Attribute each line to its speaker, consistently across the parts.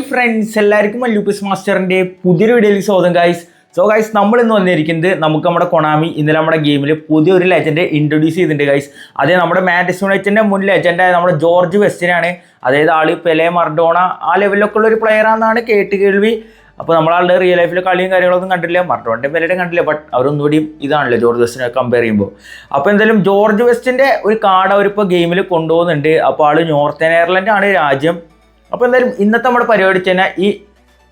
Speaker 1: Friends എല്ലാവർക്കും മല്ലൂപ്പിസ് മാസ്റ്ററിന്റെ പുതിയൊരു വീഡിയോയിൽ സ്വാഗതം ഗായ്സ് സോ ഗൈസ് നമ്മൾ ഇന്ന് വന്നിരിക്കുന്നത് നമുക്ക് നമ്മുടെ കൊണാമി ഇന്നലെ നമ്മുടെ ഗെയിമിൽ പുതിയൊരു ലെജൻഡ് ഇൻട്രൊഡ്യൂസ് ചെയ്തിട്ടുണ്ട് ഗൈസ് അതേ നമ്മുടെ മാൻഡസ് യുണൈറ്റഡിന്റെ മുൻ ലെജൻഡായ നമ്മുടെ ജോർജ് വെസ്റ്റിനാണ്. അതായത് ആൾ പെലെ മർഡോണ ആ ലെവലിലൊക്കെ ഉള്ള ഒരു പ്ലെയർ ആണെന്നാണ് കേട്ട് കേൾവി. അപ്പോൾ നമ്മളാളുടെ റിയൽ ലൈഫിൽ കളിയും കാര്യങ്ങളൊന്നും കണ്ടില്ല മർഡോണിന്റെ പേരുടെ കണ്ടില്ല ബട്ട് അവരൊന്നുകൂടിയും ഇതാണല്ലോ ജോർജ് വെസ്റ്റിനെ കമ്പയർ ചെയ്യുമ്പോൾ. അപ്പോൾ എന്തായാലും ജോർജ് വെസ്റ്റിന്റെ ഒരു കാർഡ് അവരിപ്പോൾ ഗെയിമിൽ കൊണ്ടുപോകുന്നുണ്ട്. അപ്പോൾ ആൾ നോർത്തേൺ അയർലൻഡ് ആണ് രാജ്യം. അപ്പോൾ എന്തായാലും ഇന്നത്തെ നമ്മുടെ പരിപാടി തന്നെ ഈ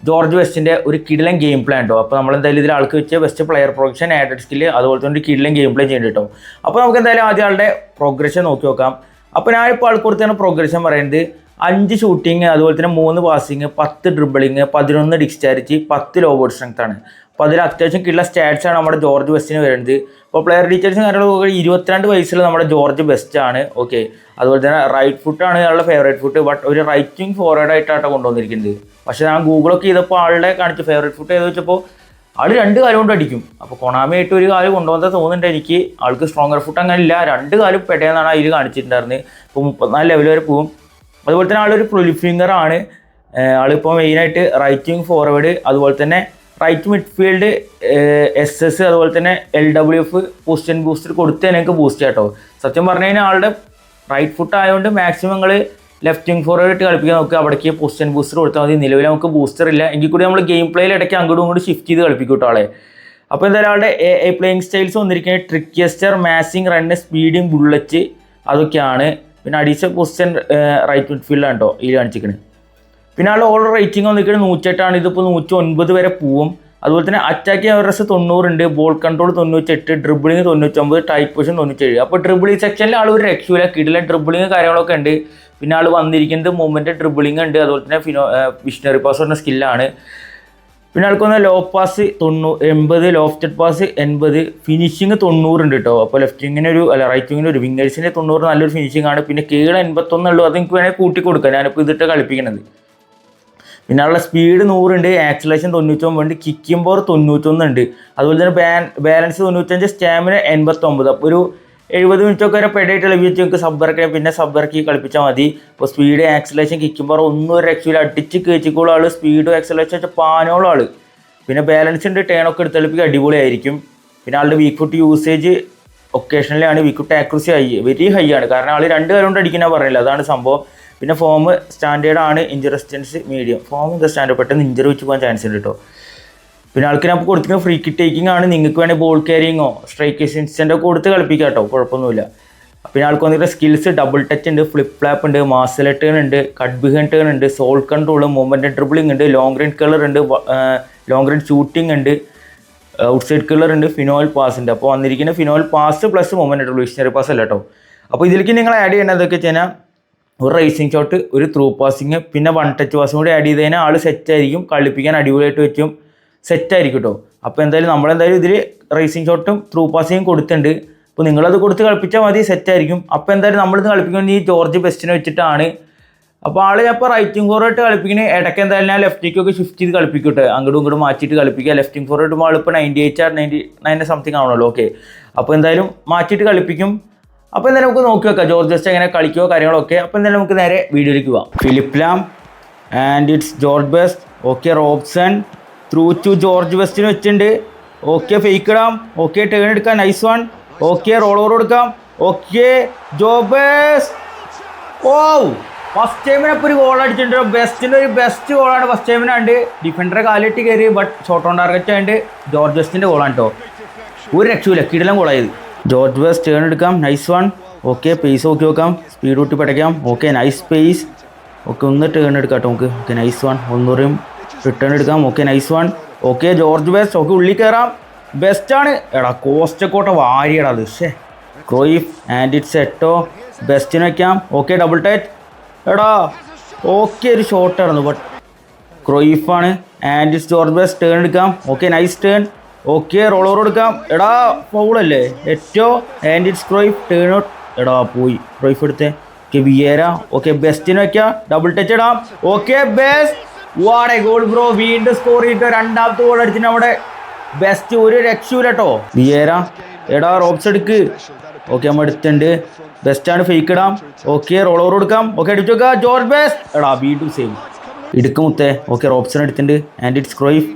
Speaker 1: ജോർജ് വെസ്റ്റിന്റെ ഒരു കിടിലൻ ഗെയിം പ്ലാൻ ഉണ്ടോ അപ്പോൾ നമ്മൾ എന്തായാലും ഇതിൽ ആൾക്ക് വെച്ച് best player production added skill അതുപോലെ തന്നെ ഒരു കിടിലൻ ഗെയിം പ്ലേ ചെയ്യുന്നുണ്ട് കിട്ടും അപ്പോൾ നമുക്ക് എന്തായാലും ആദ്യം ആളുടെ പ്രോഗ്രഷൻ നോക്കി നോക്കാം. അപ്പോൾ ഞാനിപ്പോൾ ആൾക്ക് പ്രോഗ്രഷൻ പറയുന്നത് അഞ്ച് ഷൂട്ടിങ് അതുപോലെ തന്നെ മൂന്ന് പാസിങ് പത്ത് ഡ്രിബിളിങ് പതിനൊന്ന് ഡിസ്ചാർജ് പത്ത് ലോ ബോർഡ് സ്ട്രെങ്ത് ആണ്. അപ്പോൾ അതിൽ അത്യാവശ്യം കിട്ടുന്ന സ്റ്റാറ്റ്സാണ് നമ്മുടെ ജോർജ് ബെസ്റ്റിന് വരുന്നത്. അപ്പോൾ പ്ലെയർ ഡീറ്റെയിൽസും കാര്യങ്ങളൊക്കെ ഇരുപത്തിരണ്ട് വയസ്സിൽ നമ്മുടെ ജോർജ് ബെസ്റ്റ് ആണ്. ഓക്കെ അതുപോലെ തന്നെ റൈറ്റ് ഫുട്ടാണ് ഇയാളുടെ ഫേവറേറ്റ് ഫുട്ട് ബട്ട് ഒരു റൈറ്റിംഗ് ഫോർവേഡ് ആയിട്ടാണ് കൊണ്ടുവന്നിരിക്കുന്നത്. പക്ഷേ ഞാൻ ഗൂഗിളൊക്കെ ചെയ്തപ്പോൾ ആളുടെ കാണിച്ചു. ഫേവറേറ്റ് ഫുട്ട് ഏത് വെച്ചപ്പോൾ ആൾ രണ്ട് കാലം കൊണ്ട് അടിക്കും. അപ്പോൾ കൊണാമി ആയിട്ട് ഒരു കാലം കൊണ്ടുവന്നത് തോന്നുന്നുണ്ട് എനിക്ക്. ആൾക്ക് സ്ട്രോങ്ങർ ഫുട്ട് അങ്ങനെ ഇല്ല. രണ്ട് കാലം പെട്ടെന്നാണ് അതിൽ കാണിച്ചിട്ടുണ്ടായിരുന്നത് ഇപ്പോൾ മുപ്പത്തിനാല് ലെവൽ വരെ പോകും. അതുപോലെ തന്നെ ആളൊരു പ്രൊലിഫിംഗർ ആണ്. ആളിപ്പോൾ മെയിനായിട്ട് റൈറ്റിംഗ് ഫോർവേഡ് അതുപോലെ തന്നെ റൈറ്റ് മിഡ്ഫീൽഡ് എസ് എസ് അതുപോലെ തന്നെ L W F position booster കൊടുത്ത് എനിക്ക് ബൂസ്റ്റ് കേട്ടോ സത്യം പറഞ്ഞു കഴിഞ്ഞാൽ ആളുടെ റൈറ്റ് ഫുട്ട് ആയതുകൊണ്ട് മാക്സിമം നിങ്ങൾ ലെഫ്റ്റ് വിങ് ഫോർവേഡ് ഇട്ട് കളിപ്പിക്കാൻ നോക്കുക അവിടേക്ക് പൊസിഷൻ ബൂസ്റ്റർ കൊടുത്താൽ മതി. നിലവിൽ നമുക്ക് ബൂസ്റ്റർ ഇല്ല. എങ്കിൽ കൂടി നമ്മൾ ഗെയിം പ്ലേയിൽ ഇടയ്ക്ക് അങ്ങോട്ടും ഇങ്ങോട്ടും ഷിഫ്റ്റ് ചെയ്ത് കളിപ്പിക്കും കേട്ടോ ആളെ. അപ്പോൾ എന്തായാലും ആളുടെ പ്ലേയിങ് സ്റ്റൈൽസ് വന്നിരിക്കുന്നത് ട്രിക്കിയസ്റ്റർ മാസിങ് റണ്ണ് സ്പീഡും ബുള്ളറ്റ് അതൊക്കെയാണ്. പിന്നെ അഡീഷണൽ പൊസിഷൻ റൈറ്റ് മിഡ്ഫീൽഡാണ് കേട്ടോ ഈ കാണിച്ചിരിക്കുന്നത് പിന്നെ ആളുടെ ഓൾ റേറ്റിംഗ് വന്നിരിക്കുന്നത് നൂറ്റെട്ടാണ് ഇതിപ്പോൾ നൂറ്റി ഒൻപത് വരെ പോവും. അതുപോലെ തന്നെ അറ്റാക്കിംഗ് അവറേജ് തൊണ്ണൂറുണ്ട്. ബോൾ കൺട്രോൾ തൊണ്ണൂറ്റെട്ട് ഡ്രിബിളിങ് തൊണ്ണൂറ്റൊമ്പത് ടൈപ്പ് പൊസിഷൻ തൊണ്ണൂറ്റേഴ്. അപ്പോൾ ഡ്രിബിളിംഗ് സെക്ഷനിൽ ആൾ ഒരു രക്ഷയില്ല കിടില ഡ്രിബിളിങ് കാര്യങ്ങളൊക്കെ ഉണ്ട്. പിന്നെ ആൾ വന്നിരിക്കുന്നത് മൂവ്മെന്റ് ഡ്രിബിളിംഗ് ഉണ്ട്. അതുപോലെ തന്നെ ഫിനോ വിഷണറി പാസ് പറഞ്ഞ സ്കില്ലാണ് പിന്നെ ആൾക്കൊന്ന് ലോ പാസ് തൊണ്ണൂ എൺപത് ലോഫ്റ്റഡ് പാസ് എൺപത്. ഫിനിഷിങ് തൊണ്ണൂറുണ്ട് കേട്ടോ അപ്പോൾ ലെഫ്റ്റ് വിങ്ങിന് ഒരു അല്ല റൈറ്റ് വിങ്ങിന് ഒരു വിങ്ങേഴ്സിന്റെ തൊണ്ണൂറ് നല്ലൊരു ഫിനിഷിംഗ് ആണ്. പിന്നെ കീഴ് എൺപത്തൊന്നുള്ളൂ. അത് എനിക്ക് വേണമെങ്കിൽ കൂട്ടി കൊടുക്കാം. ഞാനിപ്പോൾ ഇതിട്ട് കളിപ്പിക്കണത്. പിന്നെ ഉള്ള സ്പീഡ് നൂറുണ്ട് ആക്സലേഷൻ തൊണ്ണൂറ്റൊമ്പതുണ്ട് കിക്കിംഗ് തൊണ്ണൂറ്റൊന്ന് ഉണ്ട്. അതുപോലെ തന്നെ ബാൻ ബാലൻസ് തൊണ്ണൂറ്റഞ്ച് സ്റ്റാമിന എൺപത്തൊമ്പത്. ഒരു എഴുപത് മിനിറ്റ് ഒക്കെ വരെ പെടായിട്ട് കളിപ്പിച്ച് നിങ്ങൾക്ക് സബ് പിന്നെ സബ് കളിപ്പിച്ചാൽ മതി. ഇപ്പോൾ സ്പീഡ് ആക്സലേഷൻ കിക്കിംഗ് പോർ ഒന്നും ഒരു രക്ഷയില്ല. അടിച്ച് കയറ്റിക്കോളും ആൾ സ്പീഡും ആക്സലേഷൻ വെച്ചാൽ പാനോളം ആൾ പിന്നെ ബാലൻസ് ഉണ്ട് ടേണൊക്കെ എടുത്ത് കളിപ്പിക്കുക അടിപൊളിയായിരിക്കും. പിന്നെ ആളുടെ weak foot usage ഒക്കേഷനിലാണ് weak foot accuracy high very high ആണ്. കാരണം ആൾ രണ്ട് കാര്യം കൊണ്ട് അടിക്കുന്ന പറഞ്ഞില്ല? അതാണ് സംഭവം. പിന്നെ ഫോം സ്റ്റാൻഡേർഡ് ആണ് ഇഞ്ചർ റെസിസ്റ്റൻസ് മീഡിയം ഫോം ഇത് സ്റ്റാൻഡേർഡ് പെട്ടെന്ന് ഇഞ്ചറി വെച്ച് പോകാൻ ചാൻസ് ഉണ്ട് കേട്ടോ പിന്നെ ആൾക്ക് ഞാൻ കൊടുത്തിരിക്കുന്ന ഫ്രീ കിറ്റ് ടേക്കിംഗ് ആണ്. നിങ്ങൾക്ക് വേണമെങ്കിൽ ബോൾ ക്യാരിങ്ങോ സ്ട്രൈക്കേഴ്സ് ഇൻസ്റ്റന്റ് കൊടുത്ത് കളിപ്പിക്കാം കേട്ടോ കുഴപ്പമൊന്നുമില്ല. പിന്നെ ആൾക്ക് വന്നിട്ട് സ്കിൽസ് ഡബിൾ ടച്ച് ഉണ്ട് ഫ്ലിപ്പ് ഫ്ലാപ്പ് ഉണ്ട് ടേൺ ഉണ്ട് കട്ട് ബിഹൻ ഉണ്ട് സോൾ കൺട്രോൾ മൂവ്മെന്റ് ഡ്രിബിളിംഗ് ഉണ്ട് ലോങ് റേഞ്ച് കളർ ഉണ്ട് ലോങ് റേഞ്ച് ഷൂട്ടിംഗ് ഉണ്ട് ഔട്ട് സൈഡ് കളർ ഉണ്ട് ഫിനോയിൽ പാസ് ഉണ്ട്. അപ്പോൾ വന്നിരിക്കുന്ന phenomenal pass plus movement revolutionary pass അല്ല കേട്ടോ അപ്പോൾ ഇതിലേക്ക് നിങ്ങൾ ആഡ് ചെയ്യേണ്ടത് എന്തൊക്കെ വെച്ച് കഴിഞ്ഞാൽ ഒരു റേസിംഗ് ഷോട്ട് ഒരു ത്രൂ പാസിങ് പിന്നെ വൺ ടച്ച് പാസും കൂടി ആഡ് ചെയ്ത് ആൾ സെറ്റായിരിക്കും കളിപ്പിക്കാൻ അടിപൊളിയായിട്ട് വെച്ചും സെറ്റായിരിക്കും കേട്ടോ അപ്പോൾ എന്തായാലും നമ്മളെന്തായാലും ഇതിൽ റേസിംഗ് ഷോട്ടും ത്രൂ പാസിങ്ങും കൊടുത്തിട്ടുണ്ട്. അപ്പോൾ നിങ്ങളത് കൊടുത്ത് കളിപ്പിച്ചാൽ മതി സെറ്റായിരിക്കും അപ്പോൾ എന്തായാലും നമ്മളിത് കളിപ്പിക്കുന്നത് ഈ ജോർജ് ബെസ്റ്റിനെ വെച്ചിട്ടാണ്. അപ്പോൾ ആൾ അപ്പോൾ റൈറ്റിംഗ് ഫോർവേഡ് കളിപ്പിക്കുന്നത് ഇടയ്ക്ക് എന്തായാലും ഞാൻ ലെഫ്റ്റിലേക്കൊക്കെ ഷിഫ്റ്റ് ചെയ്ത് കളിപ്പിക്കട്ടെ അങ്ങോട്ടും ഇങ്ങോട്ടും മാറ്റിയിട്ട് കളിപ്പിക്കുക. ലെഫ്റ്റിംഗ് ഫോർവേഡ് ആൾ ഇപ്പോൾ ninety eight or ninety nine something ആണല്ലോ ഓക്കെ അപ്പോൾ എന്തായാലും മാറ്റിയിട്ട് കളിപ്പിക്കും. അപ്പോൾ എന്തായാലും നമുക്ക് നോക്കി വെക്കാം. ജോർജ് ജസ്റ്റ് എങ്ങനെ കളിക്കുകയോ കാര്യങ്ങളൊക്കെ അപ്പോൾ എന്തായാലും നമുക്ക് നേരെ വീഡിയോയിലേക്ക് പോവാം. Philipp Lahm and it's George Best okay Robson through to George ബെസ്റ്റിന് വെച്ചിട്ടുണ്ട്. ഓക്കെ ഫേക്ക് ഇടാം ഓക്കെ ടേൺ എടുക്കാം. Nice one okay roll over കൊടുക്കാം ഓക്കെ ജോബേസ് ഓ ഫസ്റ്റ് ടൈമിന് അപ്പോൾ ഒരു ഗോൾ അടിച്ചിട്ടുണ്ട്. ബെസ്റ്റിന്റെ ഒരു ബെസ്റ്റ് ഗോളാണ് ഫസ്റ്റ് ടൈമിനുണ്ട് ഡിഫൻഡറെ കാലിട്ട് കയറി ബട്ട് ഷോട്ട് ഓൺ ടാർഗറ്റ് ആയിട്ട് ജോർജ് ബെസ്റ്റിന്റെ ഗോളാണ് കേട്ടോ ഒരു രക്ഷയില്ല കിടിലം ഗോളായത് ജോർജ് വെസ്റ്റ് ടേൺ എടുക്കാം. നൈസ് വൺ ഓക്കെ പേസ് നോക്കി നോക്കാം. സ്പീഡ് കൂട്ടി പടയ്ക്കാം. ഓക്കെ നൈസ് പേസ് ഓക്കെ ഒന്ന് ടേൺ എടുക്കാം കേട്ടോ നമുക്ക്. ഓക്കെ നൈസ് വൺ ഒന്നുകൂടെയും റിട്ടേൺ എടുക്കാം. Okay nice one okay George Best okay ഉള്ളിൽ കയറാം ബെസ്റ്റാണ് എടാ കോസ്റ്റ് കോസ്റ്റക്കോട്ട വാരിയടാ അത്. ഷേ ക്രോയിഫ് ആൻഡ് ഇറ്റ്സ് സെറ്റോ ബെസ്റ്റിന് വയ്ക്കാം ഓക്കെ ഡബിൾ ടൈറ്റ് എടാ ഓക്കെ ഒരു ഷോട്ട് ആയിരുന്നു but ക്രോയിഫാണ് and it's George Best turn എടുക്കാം. Okay nice turn okay roll over എടുക്കാം. എടാ ഫൗളല്ലേ Eto'o and it's Cruyff turn out എടാ പോയി. ക്രോയിഫ് എടുത്തേ. Okay Vieira. ഓക്കെ ബെസ്റ്റിന് വയ്ക്കാം ഡബിൾ ടച്ച് ഇടാം. ഓക്കെ ബെസ്റ്റ് വാടെ ഗോൾ ബ്രോ വീണ്ടും സ്കോർ ചെയ്തിട്ട് രണ്ടാമത്തെ ഗോൾ അടിച്ചിട്ട് നമ്മുടെ ബെസ്റ്റ് ഒരു രക്ഷയില്ല കേട്ടോ. വിയേര. എടാ റോപ്സ് എടുക്ക്. ഓക്കെ നമ്മൾ എടുത്തിട്ടുണ്ട്. ബെസ്റ്റാണ് ഫേക്ക് ഇടാം. ഓക്കെ റോൾ ഓവർ കൊടുക്കാം ഓക്കെ അടിച്ചു നോക്കാം ജോർജ് ബെസ്റ്റ് എടാ വീണ്ടും സെയിം ഇടുക്ക് മുത്തേ. ഓക്കെ റോപ്സൺ എടുത്തിട്ടുണ്ട്. And it's Cruyff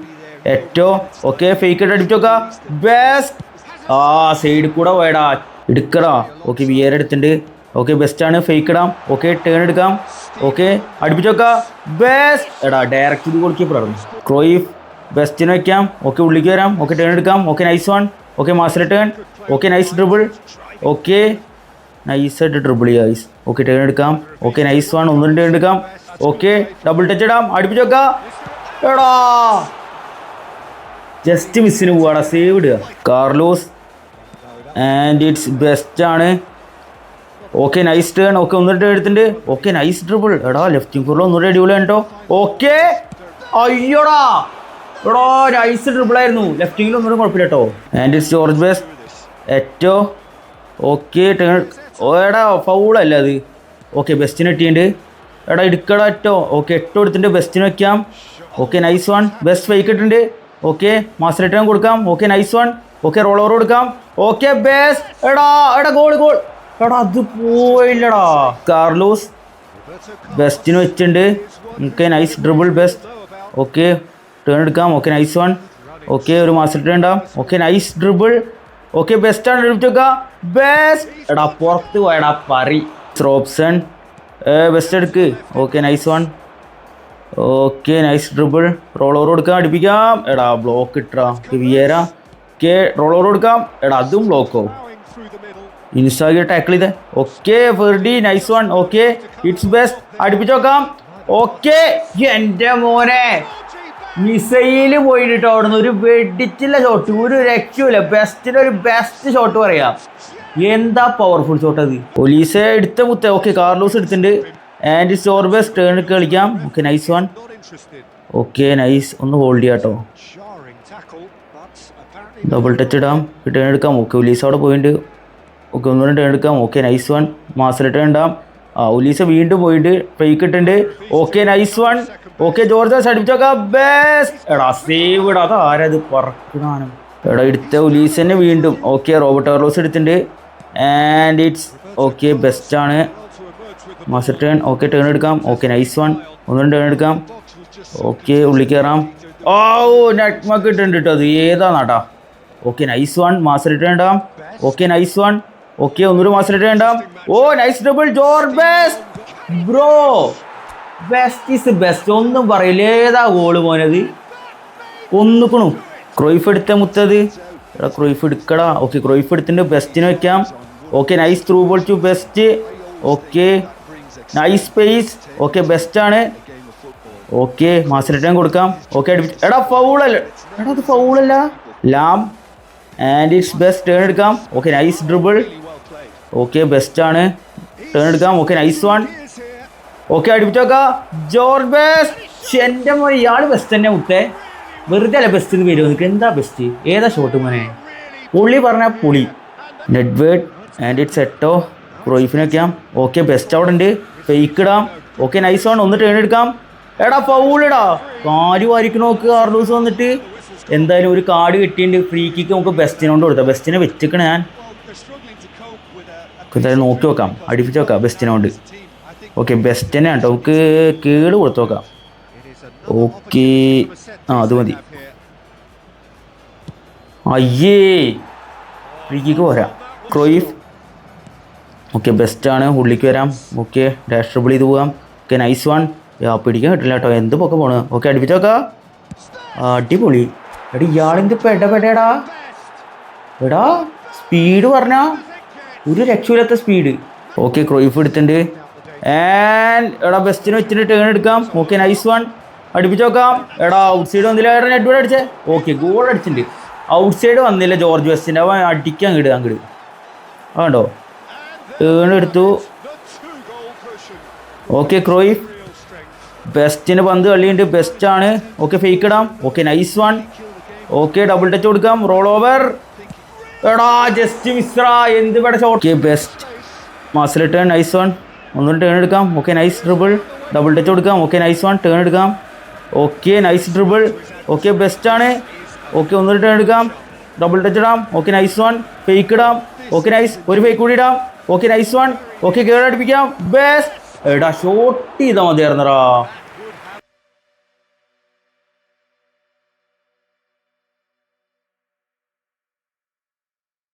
Speaker 1: Eto'o okay fake അടിച്ചു നോക്കാം ബെസ്റ്റ് ആ സൈഡിൽ കൂടെ പോയടാ. എടുക്കടാ. ഓക്കെ വിയർ എടുത്തിട്ടുണ്ട്. ഓക്കെ ബെസ്റ്റ് ആണ്. ഫേക്ക് ഇടാം. ഓക്കെ ടേൺ എടുക്കാം. ഓക്കെ അടുപ്പിച്ചോക്കാ ബെസ്റ്റ് എടാ ഡയറക്റ്റ് ഇത് കൊടുക്കപ്പെടുന്നു ക്രോയിഫ് ബെസ്റ്റിന് വയ്ക്കാം ഓക്കെ ഉള്ളിക്ക് വരാം. ഓക്കെ ടേൺ എടുക്കാം. Okay nice one okay master turn okay nice dribble okay നൈസായിട്ട് ഡ്രിബിൾ ചെയ്യുക ഐസ് ഓക്കെ ടേൺ എടുക്കാം. ഓക്കെ നൈസ് വൺ ഒന്നും ടേൺ എടുക്കാം. ഓക്കെ ഡബിൾ ടച്ച് ഇടാം. അടുപ്പിച്ച് നോക്കാം എടാ. ജസ്റ്റ് മിസ്സിന് പോവാടാ. സേവ് ഇടുക. കാർലോസ് ആൻഡ് ഇറ്റ്സ് ബെസ്റ്റ് ആണ്. ഓക്കെ നൈസ് ടേൺ ഓക്കെ ഒന്നും എടുത്തിട്ട് ഓക്കെ നൈസ് ട്രിപ്പിൾ എടാ ലെഫ്റ്റ് കൂറിൽ ഒന്നുകൂടെ അടിപൊളിയാണ് കേട്ടോ ഓക്കെ അയ്യോടാ. എടാ നൈസ് ട്രിപ്പിൾ ആയിരുന്നു. ലെഫ്റ്റിങ്ങിൽ ഒന്നും കുഴപ്പമില്ല കേട്ടോ. And it's George Best Eto'o okay turn എടാ ഫൗളല്ല അത്? ഓക്കെ ബെസ്റ്റിന് എട്ടിയുണ്ട് എടാ എടുക്കടാ എട്ടോ. ഓക്കെ എട്ടോ എടുത്തിട്ടുണ്ട്. ബെസ്റ്റിന് വെക്കാം. Okay nice one Best fake ഇട്ടിട്ടുണ്ട്. ഓക്കെ മാസ് റിട്ടേൺ കൊടുക്കാം. Okay nice one okay roll over കൊടുക്കാം. ഓക്കെ ബേസ് എടാ എടാ ഗോൾ ഗോൾ എടാ അത് പോയില്ലടാ. കാർലൂസ് ബെസ്റ്റിന് വെച്ചിട്ടുണ്ട്. Okay nice dribble Best okay turn എടുക്കാം. ഓക്കെ നൈസ് വൺ ഓക്കെ ഒരു മാസ് റിട്ടേൺ ഉണ്ടാവും okay nice dribble okay Best ആണ്. എടുത്തേക്ക ബെസ്റ്റ് എടാ പുറത്ത് പോയടാ പറി. റോബ്സൺ ബെസ്റ്റ് എടുക്ക്. Okay nice one okay nice dribble roll over കൊടുക്കാം അടിപ്പിക്കാം. എടാ ബ്ലോക്ക് ഇട്ടാ വിയേര ഓക്കെ റോൾ ഓവർ കൊടുക്കാം. എടാ അതും ബ്ലോക്കോ ഇൻസ്റ്റാഗി ടാക്കിൾ ചെയ്തേ. Okay ഫെർഡി nice one okay it's Best അടുപ്പിച്ച് നോക്കാം. ഓക്കെ എന്റെ മോനെ. മിസൈൽ പോയിട്ട് അവിടെ നിന്ന് ഒരു വെടിച്ചില്ല ഷോട്ട് ഒരു രക്ഷയില്ല ബെസ്റ്റിന് ഒരു ബെസ്റ്റ് ഷോട്ട് പറയാം. എന്താ പവർഫുൾ ഷോട്ട് അത്? പോലീസെ എടുത്ത മുത്ത. ഓക്കെ കാർലോസ് എടുത്തിട്ടുണ്ട്. ആൻഡ് സ്റ്റോർ ബെസ്റ്റ് ടേൺ കളിക്കാം. Okay nice one okay nice ഒന്ന് ഹോൾഡ് ചെയ്യാം കേട്ടോ ഡബിൾ ടച്ച് ഇടാം ടേൺ എടുക്കാം. ഓക്കെ ഉലീസ് അവിടെ പോയിട്ടുണ്ട് ഓക്കെ ഒന്നുകൂടെ ടേൺ എടുക്കാം. ഓക്കെ നൈസ് വൺ മാസിൽ ടേൺ ഇടാം. ആ ഉലീസ വീണ്ടും പോയിട്ട് ഫേക്ക് ഇട്ടുണ്ട്. Okay nice one okay George അടിപ്പിച്ചോക്കാം Best എടാ സേവ് ഇടാ. അത് ആരത് പറക്കണാനും എടാ എടുത്ത ഉലീസന്നെ വീണ്ടും. ഓക്കെ റോബർട്ട് കാർലോസ് എടുത്തിട്ടുണ്ട് ആൻഡ് ഇറ്റ്സ് ഓക്കെ ബെസ്റ്റ് ആണ്. മാസ്റ്റർ ടേൺ ഓക്കെ ടേൺ എടുക്കാം. ഓക്കെ നൈസ് വൺ ഒന്നും ടേൺ എടുക്കാം. ഓക്കെ ഉള്ളി കയറാം ഓ നെറ്റ് മക്ക് ഇട്ടുണ്ട് കേട്ടോ അത് ഏതാ നാട്ടാ okay nice one master turn ഇടാം. ഓക്കെ നൈസ് വൺ ഓക്കെ ഒന്നൊരു മാസ്റ്റർ ടേൺ ഇടാം. ഓ nice double George Best bro Best is Best ഒന്നും പറയില്ല. ഏതാ ഗോൾ പോനത് ഒന്നുക്കണു ക്രോയിഫ് എടുത്ത മുത്തത്. എടാ ക്രോയിഫ് എടുക്കടാ. ഓക്കെ ക്രോയിഫ് എടുത്തിട്ട് ബെസ്റ്റിന് വെക്കാം. Okay nice through ball to Best okay nice space okay Best ആണ്. ഓക്കെ മാസ് റിട്ടേൺ കൊടുക്കാം. ഓക്കെ എടാ ഫൗളല്ല എടാ അത് ഫൗളല്ല Lahm and it's Best turn എടുക്കാം. Okay nice dribble okay Best ആണ്. ടേൺ എടുക്കാം. ഓക്കെ നൈസ് വൺ ഓക്കെ അടുപ്പിച്ചോക്ക ജോർജ് ബെസ്റ്റ് എന്റെ മോനെ ഇയാൾ ബെസ്റ്റ് തന്നെ മുത്തേ. വെറുതെ അല്ല ബെസ്റ്റ് എന്ന് പേര് നിനക്ക് എന്താ ബെസ്റ്റ് ഏതാ ഷോട്ട് മോനെ? പുളി. പറഞ്ഞാൽ പുളി നെഡ്വേഡ് ആൻഡ് ഇറ്റ്സ് എട്ടോ ക്രോയിഫിന് വെക്കാം ഓക്കെ ബെസ്റ്റ് അവിടെ ഉണ്ട് ഫേക്ക് ഇടാം. ഓക്കെ നൈസ് ആണ്. ഒന്ന് ടേൺ എടുക്കാം. എടാ ഫൗളിടാ കാൽ വാരിക്ക് നോക്ക് കാർഡൂസ് വന്നിട്ട്. എന്തായാലും ഒരു കാർഡ് കിട്ടിയിട്ടുണ്ട്. ഫ്രീ കിക്ക് നമുക്ക് ബെസ്റ്റിനോണ്ട് കൊടുത്താം ബെസ്റ്റിനെ വെച്ചിക്കണ ഞാൻ. എന്തായാലും നോക്കി നോക്കാം. അടിപ്പിച്ച് നോക്കാം. ബെസ്റ്റിനോണ്ട് ഓക്കെ ബെസ്റ്റ് തന്നെ കേട്ടോ നമുക്ക് കേട് കൊടുത്തു നോക്കാം. ഓക്കെ ആ അത് മതി. അയ്യേ. ഫ്രീ കിക്ക് പോരാ. ക്രോയിഫ് ഓക്കെ ബെസ്റ്റാണ് ഉള്ളിലേക്ക് വരാം. ഓക്കെ ഡാഷ് ട്രിബിൾ ചെയ്ത് പോകാം ഓക്കെ നൈസ് വൺ പിടിക്കാൻ കിട്ടില്ല കേട്ടോ എന്ത് പൊക്കെ പോണ്? ഓക്കെ അടുപ്പിച്ചോക്ക അടിപൊളി. എടി ഇയാളെന്ത് പെട പെടടാ? എടാ സ്പീഡ് പറഞ്ഞാ ഒരു രക്ഷയില്ലാത്ത സ്പീഡ് ഓക്കെ ക്രോയിഫ് എടുത്തിട്ടുണ്ട്. ആൻഡ് എടാ ബെസ്റ്റിന് വെച്ചിട്ട് ടേൺ എടുക്കാം. ഓക്കെ നൈസ് വൺ അടുപ്പിച്ച് നോക്കാം. എടാ ഔട്ട് സൈഡ് വന്നില്ല? എടാ നെറ്റ് അടിച്ചേ. ഓക്കെ ഗോൾ അടിച്ചിട്ടുണ്ട്. ഔട്ട് സൈഡ് വന്നില്ല? ജോർജ് ബെസ്റ്റിന്റെ അവൻ അടിക്കാൻ കിടുക അങ്ങോട്ട് ടേൺ എടുത്തു ഓക്കെ ക്രോയി ബെസ്റ്റിന് പന്ത് കളിയുണ്ട് ബെസ്റ്റ് ആണ്. ഓക്കെ ഫേക്ക് ഇടാം. Okay nice one okay double touch കൊടുക്കാം. റോൾ ഓവർ എടാ ജസ്റ്റ് മിശ്ര എന്ത് ഇവിടെ ഷോട്ട് ബെസ്റ്റ് മാസിൽ ടേൺ നൈസ് വൺ ഒന്നും ടേൺ എടുക്കാം. Okay nice dribble double touch കൊടുക്കാം. ഓക്കെ നൈസ് വൺ ടേൺ എടുക്കാം. Okay nice dribble okay Best ആണ്. ഓക്കെ ഒന്നും ടേൺ എടുക്കാം. ഡബിൾ ടച്ച് ഇടാം. ഓക്കെ നൈസ് വൺ ഫേക്ക് ഇടാം. ഓക്കെ നൈസ് ഒരു ഫേക്ക് കൂടി ഇടാം. Okay nice one okay അടുപ്പിക്കാം. Best എടാ ഷോട്ട് ചെയ്താൽ മതിയായിരുന്നടാ.